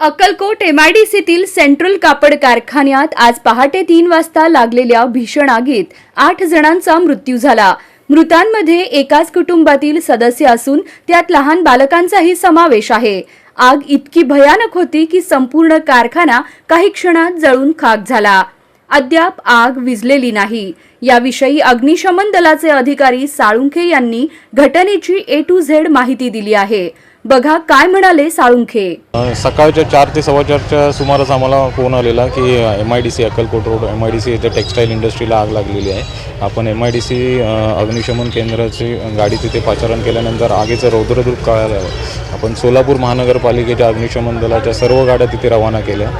Akkalkot एमआयडीसीतील central कापड कारखान्यात आज पहाटे तीन वाजता लागलेल्या भीषण आगीत आठ जणांचा मृत्यू झाला. मृतांमध्ये एकाच कुटुंबातील सदस्य असून त्यात लहान बालकांचाही समावेश आहे. आग इतकी भयानक होती की संपूर्ण कारखाना काही क्षणात जळून खाक झाला. अद्याप आग विजलेली नाही. याविषयी अग्निशमन दलाचे अधिकारी साळुंखे यांनी घटनेची ए टू झेड माहिती दिली आहे. बघा काय म्हणाले साळुंखे. सकाळच्या चार ते सव्वा चारच्या सुमारास आम्हाला फोन आलेला की M I D C Akkalkot road M I D C येथे टेक्स्टाईल इंडस्ट्रीला आग लागलेली आहे. आपण एम आय डी सी अग्निशमन केंद्राची गाडी तिथे पाचारण केल्यानंतर आगीचं रौद्ररूप कळालं आपण सोलापूर महानगरपालिकेच्या अग्निशमन दलाच्या सर्व गाड्या तिथे रवाना केल्या.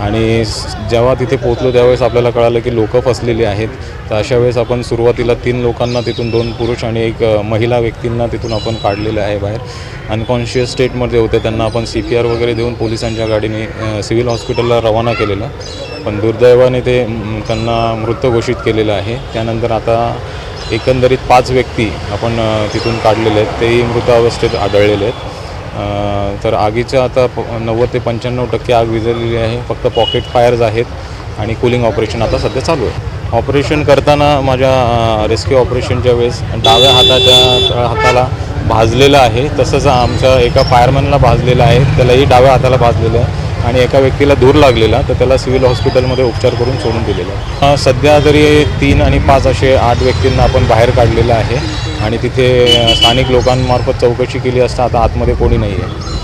आणि जेव्हा तिथे पोहोचलो त्यावेळेस आपल्याला कळालं की लोकं फसलेली आहेत. तर अशा वेळेस आपण सुरुवातीला तीन लोकांना तिथून दोन पुरुष आणि एक महिला व्यक्तींना तिथून आपण काढलेलं आहे बाहेर. अनकॉन्शियस स्टेटमध्ये होते त्यांना आपण सी पी आर वगैरे देऊन पोलिसांच्या गाडीने सिव्हिल हॉस्पिटलला रवाना केलेलं. पण दुर्दैवाने ते त्यांना मृत घोषित केलेलं आहे. त्यानंतर आता एकंदरीत पाच व्यक्ती आपण तिथून काढलेले आहेत. तेही मृत अवस्थेत आढळलेले आहेत. तर आगीचं आता प नव्वद ते पंच्याण्णव टक्के आग विझलेली आहे. फक्त पॉकेट फायर्स आहेत आणि कूलिंग ऑपरेशन आता सध्या चालू आहे. ऑपरेशन करताना माझ्या रेस्क्यू ऑपरेशनच्या वेळेस डाव्या हाताच्या हाताला भाजलेलं आहे. तसंच आमच्या एका फायरमॅनला भाजलेलं आहे. त्यालाही डाव्या हाताला भाजलेलं आहे आणि एका व्यक्तीला धूर लागलेला. तर त्याला सिव्हिल हॉस्पिटलमध्ये उपचार करून सोडून दिलेलं आहे. सध्या तरी तीन आणि पाच असे आठ व्यक्तींना आपण बाहेर काढलेलं आहे. आणि तिथे स्थानिक लोकांमार्फत चौकशी केली असता आता आतमध्ये कोणी नाही आहे